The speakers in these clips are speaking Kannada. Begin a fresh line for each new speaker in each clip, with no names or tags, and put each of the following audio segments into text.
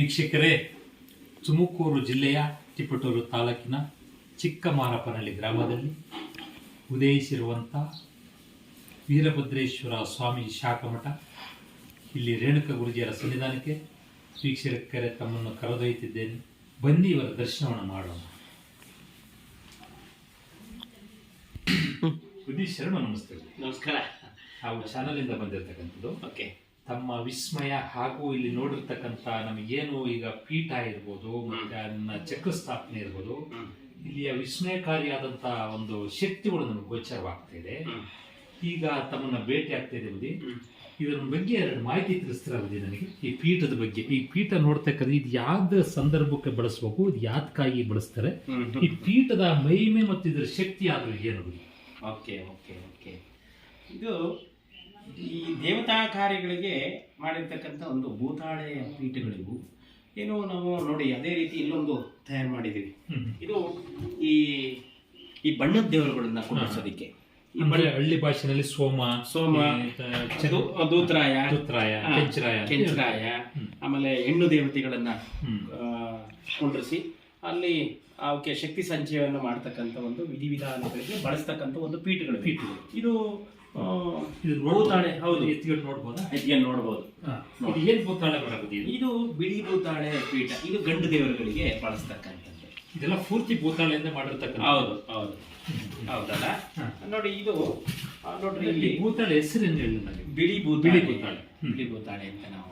ವೀಕ್ಷಕರೇ ತುಮಕೂರು ಜಿಲ್ಲೆಯ ತಿಪಟೂರು ತಾಲೂಕಿನ ಚಿಕ್ಕಮಾರಪ್ಪನಹಳ್ಳಿ ಗ್ರಾಮದಲ್ಲಿ ಉದಯಿಸಿರುವಂಥ ವೀರಭದ್ರೇಶ್ವರ ಸ್ವಾಮಿ ಶಾಖಮಠ ಇಲ್ಲಿ ರೇಣುಕ ಗುರುಜಿಯರ ಸನ್ನಿಧಾನಕ್ಕೆ ವೀಕ್ಷಕರೇ ತಮ್ಮನ್ನು ಕರೆದೊಯ್ಯುತ್ತಿದ್ದೇನೆ. ಬನ್ನಿ ಇವರ ದರ್ಶನವನ್ನು ಮಾಡೋಣ. ಶರಣ ನಮಸ್ತೆ.
ನಮಸ್ಕಾರ.
ನಾವು ಚಾನಲಿಂದ ಬಂದಿರತಕ್ಕಂಥದ್ದು.
ಓಕೆ.
ತಮ್ಮ ವಿಸ್ಮಯ ಹಾಗೂ ಇಲ್ಲಿ ನೋಡಿರ್ತಕ್ಕಂಥ ನಮಗೇನು ಈಗ ಪೀಠ ಇರ್ಬೋದು ಮತ್ತೆ ಅದನ್ನ ಚಕ್ರ ಸ್ಥಾಪನೆ ಇರ್ಬೋದು ಇಲ್ಲಿಯ ವಿಸ್ಮಯಕಾರಿಯಾದಂಥ ಒಂದು ಶಕ್ತಿಗಳು ನಮಗೆ ಗೋಚರವಾಗ್ತಾ ಇದೆ. ಈಗ ತಮ್ಮನ್ನ ಭೇಟಿ ಆಗ್ತಾ ಇದೆ ಬಿಡಿ ಇದರ ಬಗ್ಗೆ ಎರಡು ಮಾಹಿತಿ ತಿಳಿಸ್ತಿರಲ್ಲ ನನಗೆ. ಈ ಪೀಠದ ಬಗ್ಗೆ. ಈ ಪೀಠ ನೋಡ್ತಕ್ಕಂಥ ಇದು ಯಾವ್ದು ಸಂದರ್ಭಕ್ಕೆ ಬಳಸಬೇಕು ಇದು ಯಾತಕ್ಕಾಗಿ ಬಳಸ್ತಾರೆ? ಈ ಪೀಠದ ಮಹಿಮೆ ಮತ್ತು ಇದರ ಶಕ್ತಿ ಆದರೂ ಏನು?
Okay okay okay. ಇದು ಈ ದೇವತಾ ಕಾರ್ಯಗಳಿಗೆ ಮಾಡಿರ್ತಕ್ಕಂಥ ಒಂದು ಭೂತಾಳೆ ಪೀಠಗಳಿಗೂ ಏನು ನಾವು ನೋಡಿ ಅದೇ ರೀತಿ ಇಲ್ಲೊಂದು ತಯಾರು ಮಾಡಿದ್ದೀವಿ. ಇದು ಈ ಈ ಬಣ್ಣದ ದೇವರುಗಳನ್ನ ಕುಂಡಿಸೋದಕ್ಕೆ. ಈ
ಹಳ್ಳಿ ಭಾಷೆನಲ್ಲಿ ಸೋಮ
ಸೋಮ, ದೂತ್ರಾಯ ದೂತ್ರಾಯ
ಕೆಂಚರಾಯ.
ಕೆಂಚರಾಯ. ಆಮೇಲೆ ಹೆಣ್ಣು ದೇವತೆಗಳನ್ನ. ಕುಂಡ್ರಿಸಿ ಅಲ್ಲಿ ಅವಕ್ಕೆ ಶಕ್ತಿ ಸಂಚಯವನ್ನು ಮಾಡ್ತಕ್ಕಂಥ ಒಂದು ವಿಧಿವಿಧಾನಗಳಿಗೆ ಬಳಸ್ತಕ್ಕಂಥ ಒಂದು ಪೀಠಗಳು.
ಪೀಠಗಳು.
ಇದು ಭೂತಾಳೆ ಹೌದು.
ಎತ್ತಿಕೊಂಡು ನೋಡ್ಬೋದಾ?
ಇದನ್ನ ನೋಡ್ಬೋದು.
ಇದು ಏನ್ ಭೂತಾಳೆ ಬರಬಹುದು ಇದು
ಬಿಳಿ ಭೂತಾಳೆ ಪೀಠ. ಇದು ಗಂಡು ದೇವರುಗಳಿಗೆ ಬಳಸ್ತಕ್ಕಂಥದ್ದು.
ಇದೆಲ್ಲ ಪೂರ್ತಿ ಭೂತಾಳೆಯಿಂದ ಮಾಡಿರ್ತಕ್ಕಂಥ
ಹೌದು ಹೌದು. ಹೌದಲ್ಲ? ನೋಡಿ ಇದು ನೋಡ್ರಿ ಇಲ್ಲಿ
ಭೂತಾಳೆ ಹೆಸರು ಏನು ಹೇಳಿ
ಬಿಳಿ ಭೂ
ಬಿಳಿ ಭೂತಾಳೆ.
ಬಿಳಿ ಭೂತಾಳೆ ಅಂತ ನಾವು.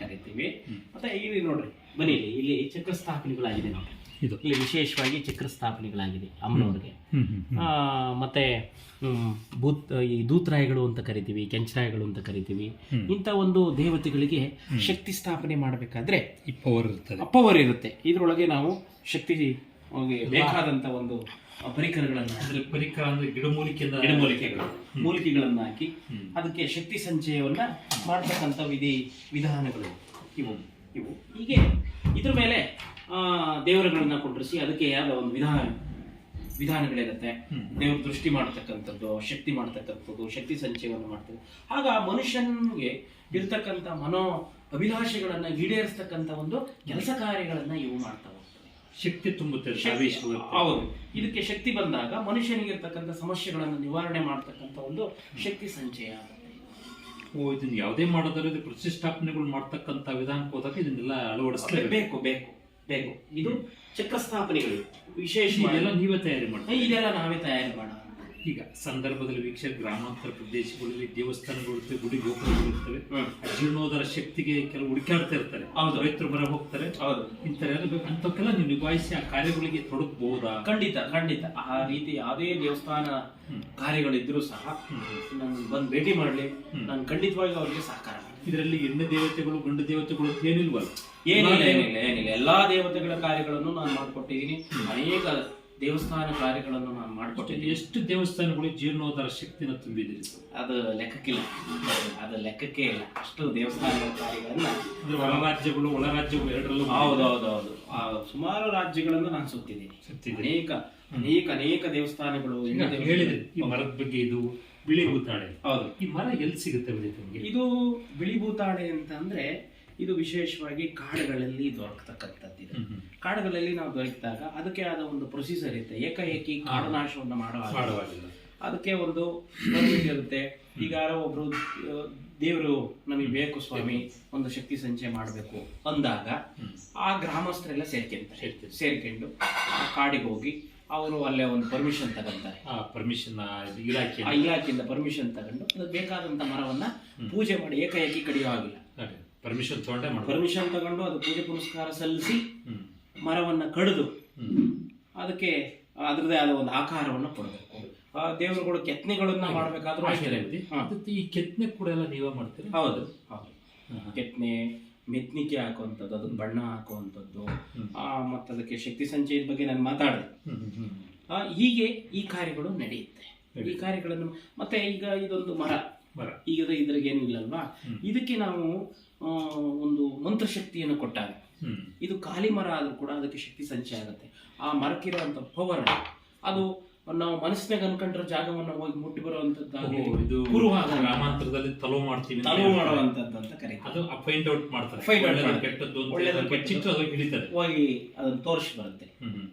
ಕರಿತೀವಿ. ಮತ್ತೆ ಇಲ್ಲಿ ನೋಡ್ರಿ ಬನ್ನಿ ಇಲ್ಲಿ ಇಲ್ಲಿ ಚಕ್ರ ಸ್ಥಾಪನೆಗಳಾಗಿದೆ ನೋಡ್ರಿ.
ಇದು.
ಇಲ್ಲಿ ವಿಶೇಷವಾಗಿ ಚಕ್ರ ಸ್ಥಾಪನೆಗಳಾಗಿದೆ ಅಮ್ಮನವ್ರಿಗೆ ಮತ್ತೆ ಹ್ಮ್, ಭೂತ್ ಈ ದೂತ್ರಾಯಗಳು ಅಂತ ಕರಿತೀವಿ ಕೆಂಚರಾಯಗಳು ಅಂತ ಕರಿತೀವಿ. ಇಂಥ ಒಂದು ದೇವತೆಗಳಿಗೆ ಶಕ್ತಿ ಸ್ಥಾಪನೆ ಮಾಡಬೇಕಾದ್ರೆ
ಇಪ್ಪವರ್ ಪವರ್ ಇರ್ತದೆ.
ಅಪ್ಪವರ್ ಇರುತ್ತೆ. ಇದ್ರೊಳಗೆ ನಾವು ಶಕ್ತಿ ಅವ್ರಿಗೆ ಬೇಕಾದಂತ ಒಂದು ಪರಿಕರಗಳನ್ನು
ಅಂದ್ರೆ ಪರಿಕರ ಅಂದ್ರೆ ಗಿಡಮೂಲಿಕೆ
ಗಿಡಮೂಲಿಕೆಗಳು. ಮೂಲಿಕೆಗಳನ್ನ ಹಾಕಿ ಅದಕ್ಕೆ ಶಕ್ತಿ ಸಂಚಯವನ್ನ ಮಾಡ್ತಕ್ಕಂಥ ವಿಧಿ ವಿಧಾನಗಳು ಇವು. ಇವು. ಹೀಗೆ ಇದ್ರ ಮೇಲೆ ದೇವರುಗಳನ್ನ ಕುಂಡ್ರಿಸಿ ಅದಕ್ಕೆ ಯಾವ ಒಂದು ವಿಧಾನ ವಿಧಾನಗಳಿರುತ್ತೆ. ದೇವ್ರ ದೃಷ್ಟಿ ಮಾಡ್ತಕ್ಕಂಥದ್ದು ಶಕ್ತಿ ಮಾಡ್ತಕ್ಕಂಥದ್ದು ಶಕ್ತಿ ಸಂಚಯವನ್ನು ಮಾಡ್ತದೆ. ಆಗ ಮನುಷ್ಯನಿಗೆ ಇರ್ತಕ್ಕಂಥ ಮನೋ ಅಭಿಲಾಷೆಗಳನ್ನ ಈಡೇರಿಸ್ತಕ್ಕಂಥ ಒಂದು ಕೆಲಸ ಕಾರ್ಯಗಳನ್ನ ಇವು ಮಾಡ್ತಾ ಹೋಗ್ತವೆ.
ಶಕ್ತಿ ತುಂಬುತ್ತೆ.
ಹೌದು. ಇದಕ್ಕೆ ಶಕ್ತಿ ಬಂದಾಗ ಮನುಷ್ಯನಿಗಿರ್ತಕ್ಕಂಥ ಸಮಸ್ಯೆಗಳನ್ನು ನಿವಾರಣೆ ಮಾಡ್ತಕ್ಕಂಥ ಒಂದು ಶಕ್ತಿ ಸಂಚಯ
ಓ ಇದನ್ನ ಯಾವುದೇ ಮಾಡೋದಾದ್ರೆ ಪ್ರತಿಷ್ಠಾಪನೆಗಳು ಮಾಡ್ತಕ್ಕಂಥ ವಿಧಾನಕ್ಕೆ ಹೋದಾಗ ಇದನ್ನೆಲ್ಲ ಅಳವಡಿಸ್ಲೇಬೇಕು.
ಬೇಕು. ಬೇಕು ಇದು ಚಕ್ರ ಸ್ಥಾಪನೆಗಳು ವಿಶೇಷ
ಇದೆಲ್ಲ ನೀವೇ ತಯಾರಿ ಮಾಡ್ತೀವಿ
ಇದೆಲ್ಲ ನಾವೇ ತಯಾರಿ ಮಾಡೋಣ.
ಈಗ ಸಂದರ್ಭದಲ್ಲಿ ವೀಕ್ಷಕ ಗ್ರಾಮಾಂತರ ಪ್ರದೇಶಗಳಲ್ಲಿ ದೇವಸ್ಥಾನಗಳು ಇರ್ತವೆ ಗುಡಿ ಗೋಪುರಗಳು ಇರ್ತವೆ.
ಹ್ಮ್.
ಜೀರ್ಣೋದ್ಧಾರ ಶಕ್ತಿಗೆ ಕೆಲವು ಹುಡುಕಾಡ್ತಾ ಇರ್ತಾರೆ.
ಹೌದು.
ರೈತರು ಬರ ಹೋಗ್ತಾರೆ. ಅಂಥಕ್ಕೆಲ್ಲ ನೀವು ನಿಭಾಯಿಸಿ ಆ ಕಾರ್ಯಗಳಿಗೆ ತೊಡಗಬಹುದಾ
ಖಂಡಿತ ಖಂಡಿತ. ಆ ರೀತಿ ಯಾವುದೇ ದೇವಸ್ಥಾನ ಕಾರ್ಯಗಳಿದ್ರು ಸಹ ನಾನು ಬಂದು ಭೇಟಿ ಮಾಡಲಿ. ನಾನು ಖಂಡಿತವಾಗಿ ಅವರಿಗೆ ಸಹಕಾರ.
ಇದರಲ್ಲಿ ಹೆಣ್ಣು ದೇವತೆಗಳು ಗಂಡು ದೇವತೆಗಳು ಏನಿಲ್ವಲ್ಲ?
ಏನಿಲ್ಲ ಏನಿಲ್ಲ ಏನಿಲ್ಲ. ಎಲ್ಲಾ ದೇವತೆಗಳ ಕಾರ್ಯಗಳನ್ನು ನಾನು ಮಾಡಿಕೊಟ್ಟಿದ್ದೀನಿ. ಅನೇಕ ದೇವಸ್ಥಾನ ಕಾರ್ಯಗಳನ್ನು ನಾನು ಮಾಡಿಕೊಟ್ಟಿದ್ದೀನಿ
ಎಷ್ಟು ದೇವಸ್ಥಾನಗಳು ಜೀರ್ಣೋದ್ಧಾರ ಶಕ್ತಿನ ತುಂಬಿದ್ದೀರಿ
ಅದು ಲೆಕ್ಕಕ್ಕಿಲ್ಲ. ಅದು ಲೆಕ್ಕಕ್ಕೆ ಇಲ್ಲ. ಅಷ್ಟು ದೇವಸ್ಥಾನಗಳ ಕಾರ್ಯಗಳನ್ನ
ಅಂದ್ರೆ ಹೊರ ರಾಜ್ಯಗಳು ಒಳ ರಾಜ್ಯಗಳು ಎರಡರಲ್ಲೂ
ಹೌದು ಹೌದು ಹೌದು. ಸುಮಾರು ರಾಜ್ಯಗಳನ್ನು ನಾನು ಸುತ್ತಿದ್ದೀನಿ.
ಸುತ್ತಿದ್ದೆ
ಅನೇಕ ಅನೇಕ ಅನೇಕ ದೇವಸ್ಥಾನಗಳು
ಹೇಳಿದೆ ಈ ಮರದ ಬಗ್ಗೆ ಇದು ಬಿಳಿ ಭೂತಾಳೆ
ಹೌದು.
ಈ ಮರ ಎಲ್ಲಿ ಸಿಗುತ್ತೆ ನಿಮಗೆ?
ಇದು ಬಿಳಿ ಭೂತಾಳೆ ಅಂತ ಅಂದ್ರೆ ಇದು ವಿಶೇಷವಾಗಿ ಕಾಡುಗಳಲ್ಲಿ ದೊರಕತಕ್ಕಂಥದ್ದು ಇದು ಕಾಡುಗಳಲ್ಲಿ ನಾವು ದೊರಕಿದಾಗ ಅದಕ್ಕೆ ಆದ ಒಂದು ಪ್ರೊಸೀಜರ್ ಇರುತ್ತೆ. ಏಕಾಏಕಿ ಕಾಡು ನಾಶವನ್ನು ಮಾಡುವಾಗ
ಮಾಡುವಾಗಿಲ್ಲ
ಅದಕ್ಕೆ ಒಂದು ಇರುತ್ತೆ. ಈಗ ಯಾರೋ ಒಬ್ರು ದೇವರು ನಮಗೆ ಬೇಕು ಸ್ವಾಮಿ ಒಂದು ಶಕ್ತಿ ಸಂಚಯ ಮಾಡಬೇಕು ಅಂದಾಗ ಆ ಗ್ರಾಮಸ್ಥರೆಲ್ಲ ಸೇರ್ಕೊಂತಾರೆ. ಸೇರ್ಕೊಂಡು ಆ ಕಾಡಿಗೆ ಹೋಗಿ ಅವರು ಅಲ್ಲೇ ಒಂದು ಪರ್ಮಿಷನ್ ತಗೊಂತಾರೆ.
ಆ ಪರ್ಮಿಷನ್ ಇಲಾಖೆ
ಆ ಇಲಾಖೆಯಿಂದ ಪರ್ಮಿಷನ್ ತಗೊಂಡು ಅದಕ್ಕೆ ಬೇಕಾದಂತ ಮರವನ್ನ ಪೂಜೆ ಮಾಡಿ ಏಕಾಏಕಿ ಕಡಿಯೋ ಆಗಿಲ್ಲ
ಪರ್ಮಿಷನ್ ತಗೊಂಡೆ ಮಾಡ್ಬೋದು.
ಪರ್ಮಿಷನ್ ತಗೊಂಡು ಅದು ಪೂಜೆ ಪುನಸ್ಕಾರ ಸಲ್ಲಿಸಿ
ಹ್ಮ್.
ಮರವನ್ನ ಕಡಿದು ಅದಕ್ಕೆ ಅದರದೇ ಆದ ಒಂದು ಆಕಾರವನ್ನು ಕೊಡಬೇಕು. ಆ ದೇವರುಗಳು ಕೆತ್ತನೆಗಳನ್ನ ಮಾಡಬೇಕಾದ್ರೂ ಅಷ್ಟೇ
ಈ ಕೆತ್ತನೆ ಕೂಡ ಎಲ್ಲ ನೀವೇ ಮಾಡ್ತೀರಿ?
ಹೌದು ಹೌದು. ಕೆತ್ತನೆ ಮೆತ್ನಿಕೆ ಹಾಕುವಂಥದ್ದು ಅದಕ್ಕೆ ಬಣ್ಣ ಹಾಕುವಂಥದ್ದು. ಆ, ಮತ್ತು ಅದಕ್ಕೆ ಶಕ್ತಿ ಸಂಚಯದ ಬಗ್ಗೆ ನಾನು ಮಾತಾಡಿದೆ. ಹೀಗೆ ಈ ಕಾರ್ಯಗಳು ನಡೆಯುತ್ತೆ. ಈ ಕಾರ್ಯಗಳನ್ನು ಮತ್ತೆ ಈಗ ಇದೊಂದು ಮರ.
ಮರ.
ಈಗ ಇದ್ರಾಗ ಏನು ಇಲ್ಲಲ್ವಾ ಇದಕ್ಕೆ ನಾವು ಒಂದು ಮಂತ್ರಶಕ್ತಿಯನ್ನು ಕೊಟ್ಟಾಗ ಇದು ಖಾಲಿ ಮರ ಆದ್ರೂ ಕೂಡ ಅದಕ್ಕೆ ಶಕ್ತಿ ಸಂಚಯ ಆಗುತ್ತೆ. ಆ ಮರಕ್ಕಿರುವಂಥ ಪವರ್ ಅದು ನಾವು ಮನಸ್ಸಿನಾಗ ಅನ್ಕೊಂಡ್ರ ಜಾಗವನ್ನ ಹೋಗಿ ಮುಟ್ಟಿ ಬರುವಂತದ್ದಾಗಲಿ
ಇದು ಗ್ರಾಮಾಂತರದಲ್ಲಿ ತಲೋ ಮಾಡ್ತೀವಿ
ತಲುವು ಮಾಡುವಂತದ್ದು ಅಂತ ಕರೀತಾರೆ.
ಅದು ಫೈಂಡ್ ಔಟ್ ಮಾಡ್ತಾರೆ. ಕೆಟ್ಟದ್ದು ಅದು
ಹೋಗಿ ಅದನ್ನ ತೋರಿಸಿ ಬರುತ್ತೆ.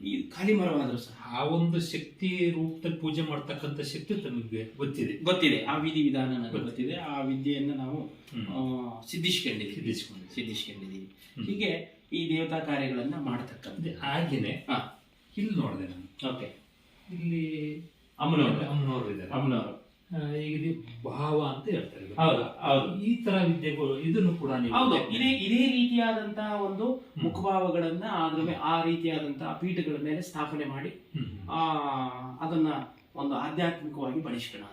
ಈ ಖಾಲಿ ಮರವಾದ್ರೂ ಸಹ.
ಆ ಒಂದು ಶಕ್ತಿ ರೂಪದಲ್ಲಿ ಪೂಜೆ ಮಾಡ್ತಕ್ಕಂಥ ಶಕ್ತಿ ತಮಗೆ ಗೊತ್ತಿದೆ.
ಗೊತ್ತಿದೆ. ಆ ವಿಧಿ ವಿಧಾನ ನನಗೆ ಗೊತ್ತಿದೆ. ಆ ವಿದ್ಯೆಯನ್ನ ನಾವು ಸಿದ್ಧಿಸ್ಕೊಂಡಿದ್ದೀವಿ.
ಸಿದ್ಧಿಸ್ಕೊಂಡಿದ್ದೀವಿ.
ಹೀಗೆ ಈ ದೇವತಾ ಕಾರ್ಯಗಳನ್ನ ಮಾಡತಕ್ಕಂಥ
ಆಗಿದೆ ಹಾಗೇನೆ ಇಲ್ಲಿ ನೋಡಿದೆ ನಾನು.
ಓಕೆ.
ಇಲ್ಲಿ
ಅಮ್ಮನವರು
ಅಮ್ಮನವರು ಇದ್ದಾರೆ.
ಅಮ್ಮನವರು
ಇದು ಭಾವ ಅಂತ ಹೇಳ್ತಾರೆ.
ಹೌದು ಹೌದು.
ಈ ತರ ವಿದ್ಯೆಗಳು ಇದನ್ನು ಕೂಡ ನೀವು
ಹೌದು ಇದೇ ಇದೇ ರೀತಿಯಾದಂತಹ ಒಂದು ಮುಖಭಾವಗಳನ್ನ ಅದ್ರ ಆ ರೀತಿಯಾದಂತಹ ಪೀಠಗಳ ಮೇಲೆ ಸ್ಥಾಪನೆ ಮಾಡಿ. ಆ ಅದನ್ನ ಒಂದು ಆಧ್ಯಾತ್ಮಿಕವಾಗಿ ಬಳಸ್ಕೋಣ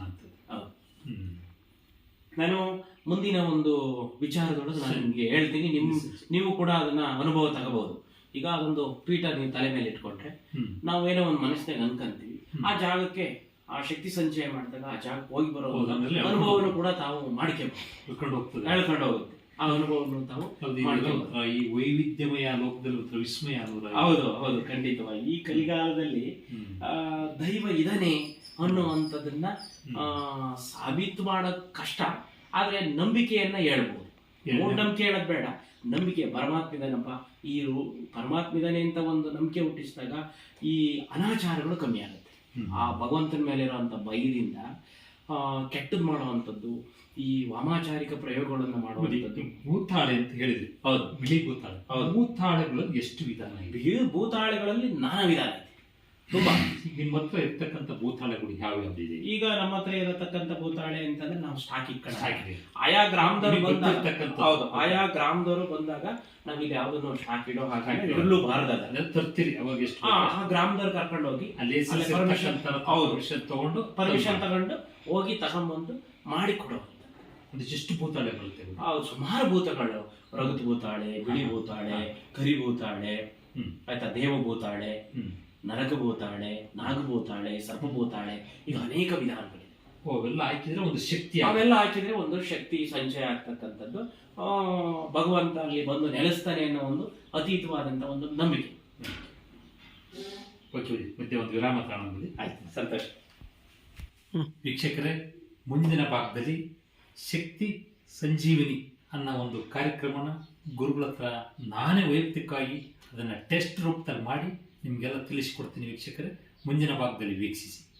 ಅಂತ. ಹೌದು.
ಹ್ಮ್.
ನಾನು ಮುಂದಿನ ಒಂದು ವಿಚಾರದೊಳಗೆ ನಾನು ನಿಮಗೆ ಹೇಳ್ತೀನಿ. ನಿಮ್ ನೀವು ಕೂಡ ಅದನ್ನ ಅನುಭವ ತಗಬಹುದು. ಈಗ ಅದೊಂದು ಪೀಠ ನೀವು ತಲೆ ಮೇಲೆ ಇಟ್ಕೊಂಡ್ರೆ. ನಾವೇನೋ ಒಂದು ಮನಸ್ಸಿನಾಗ ಅನ್ಕಂತೀವಿ. ಆ ಜಾಗಕ್ಕೆ ಆ ಶಕ್ತಿ ಸಂಚಯ ಮಾಡಿದಾಗ ಆ ಜಾಗಕ್ಕೆ ಹೋಗಿ ಬರೋ ಅನುಭವವನ್ನು ಕೂಡ ತಾವು
ಮಾಡ್ಕೊಂಡು ಹೋಗ್ತದೆ.
ಹೇಳ್ಕೊಂಡು ಹೋಗುತ್ತೆ. ಆ ಅನುಭವವನ್ನು ತಾವು
ಈ ವೈವಿಧ್ಯಮಯ ಲೋಕದಲ್ಲಿ ವಿಸ್ಮಯ
ಹೌದು ಹೌದು ಖಂಡಿತವಾಗಿ. ಈ ಕಲಿಗಾಲದಲ್ಲಿ. ಆ, ದೈವ ಇದನೇ ಅನ್ನುವಂಥದ್ದನ್ನ ಸಾಬೀತು ಮಾಡೋದು ಕಷ್ಟ ಆದ್ರೆ ನಂಬಿಕೆಯನ್ನ ಹೇಳ್ಬೋದು. ಮೂಢನಂಬಿಕೆ ಹೇಳೋದು ಬೇಡ. ನಂಬಿಕೆ ಪರಮಾತ್ಮ ಇದಾನಪ್ಪ ಈ ರು- ಪರಮಾತ್ಮ ಇದಾನೆ ಅಂತ ಒಂದು ನಂಬಿಕೆ ಹುಟ್ಟಿಸಿದಾಗ ಈ ಅನಾಚಾರಗಳು ಕಮ್ಮಿ ಆಗುತ್ತೆ. ಆ ಭಗವಂತನ ಮೇಲೆ ಇರೋವಂಥ ಭಯದಿಂದ ಕೆಟ್ಟದ್ದು ಕೆಟ್ಟದ್ ಮಾಡುವಂಥದ್ದು ಈ ವಾಮಾಚಾರಿಕ ಪ್ರಯೋಗಗಳನ್ನು ಮಾಡುವಂಥದ್ದು.
ಭೂತಾಳೆ ಅಂತ ಹೇಳಿದ್ರಿ.
ಹೌದು.
ಬಿಳಿ ಭೂತಾಳೆ.
ಹೌದು.
ಭೂತಾಳೆಗಳಲ್ಲಿ ಎಷ್ಟು ವಿಧಾನ ಇದೆ?
ಭೂತಾಳೆಗಳಲ್ಲಿ ನಾನಾ ವಿಧಾನ ತುಂಬಾ
ಈಗಿನ ನಿಮ್ಮ ಹತ್ರ ಇರ್ತಕ್ಕಂಥ ಭೂತಾಳೆಗಳು ಯಾವ ಇದೆ?
ಈಗ ನಮ್ಮ ಹತ್ರ ಇರತಕ್ಕಂತ ಭೂತಾಳೆ ಅಂತಂದ್ರೆ ನಾವು ಸ್ಟಾಕ್
ಸಾಕಿದೆ.
ಆಯಾ ಗ್ರಾಮದವರು
ಬಂದ
ಬಂದಾಗ ಹೌದು ಆಯಾ ಗ್ರಾಮದವರು ಬಂದಾಗ ನಾವು ಇಲ್ಲಿ ಯಾವ್ದನ್ನು ಸ್ಟಾಕ್ ಇಡೋ ಹಾಗೆ
ಹಾಕಿಲ್ಲ.
ಇರಲು ಬಾರದದ
ಅದನ್ನ ತರ್ತೀರಿ ಅವಾಗ ಎಷ್ಟು
ಆ ಗ್ರಾಮದವ್ರು ಕರ್ಕೊಂಡು ಹೋಗಿ
ಅಲ್ಲಿ
ಪರ್ಮಿಷನ್ ಹೌದು.
ಪರ್ಮಿಷನ್ ತಗೊಂಡು
ಪರ್ಮಿಷನ್ ತಗೊಂಡು ಹೋಗಿ ತಗೊಂಡ್ಬಂದು ಮಾಡಿ ಕೊಡೋ
ಎಷ್ಟು ಭೂತಾಳೆ ಬರುತ್ತೆ
ಹೌದು ಸುಮಾರು ಭೂತಗಳು. ರಘುತ್ ಭೂತಾಳೆ ಬಿಳಿ ಭೂತಾಳೆ ಕರಿ ಭೂತಾಳೆ
ಹ್ಮ್.
ಆಯ್ತಾ ದೇವ ಭೂತಾಳೆ
ಹ್ಮ್.
ನರಕ ಭೂತಾಳೆ ನಾಗಭೂತಾಳೆ ಸರ್ಪ ಭೂತಾಳೆ ಈಗ ಅನೇಕ ವಿಧಾನಗಳಿವೆ
ಓ, ಅವೆಲ್ಲ ಹಾಕಿದ್ರೆ ಒಂದು ಶಕ್ತಿ.
ಅವೆಲ್ಲ ಹಾಕಿದ್ರೆ ಒಂದು ಶಕ್ತಿ ಸಂಚಯ ಆಗ್ತಕ್ಕಂಥದ್ದು ಆ, ಭಗವಂತ ಅಲ್ಲಿ ಬಂದು ನೆಲೆಸ್ತಾನೆ ಅನ್ನೋ ಒಂದು ಅತೀತವಾದಂಥ ಒಂದು ನಂಬಿಕೆ.
ಮತ್ತೆ ಒಂದು ವಿರಾಮ ಕಾಣಿ
ಆಯ್ತು ಸಂತೋಷ
ವೀಕ್ಷಕರೇ ಮುಂದಿನ ಭಾಗದಲ್ಲಿ ಶಕ್ತಿ ಸಂಜೀವಿನಿ ಅನ್ನೋ ಒಂದು ಕಾರ್ಯಕ್ರಮನ ಗುರುಗಳ ಹತ್ರ ನಾನೇ ವೈಯಕ್ತಿಕವಾಗಿ ಅದನ್ನು ಟೆಸ್ಟ್ ರೂಪದಲ್ಲಿ ಮಾಡಿ ನಿಮಗೆಲ್ಲ ತಿಳಿಸಿಕೊಡ್ತೀನಿ ವೀಕ್ಷಕರೇ. ಮುಂದಿನ ಭಾಗದಲ್ಲಿ ವೀಕ್ಷಿಸಿ.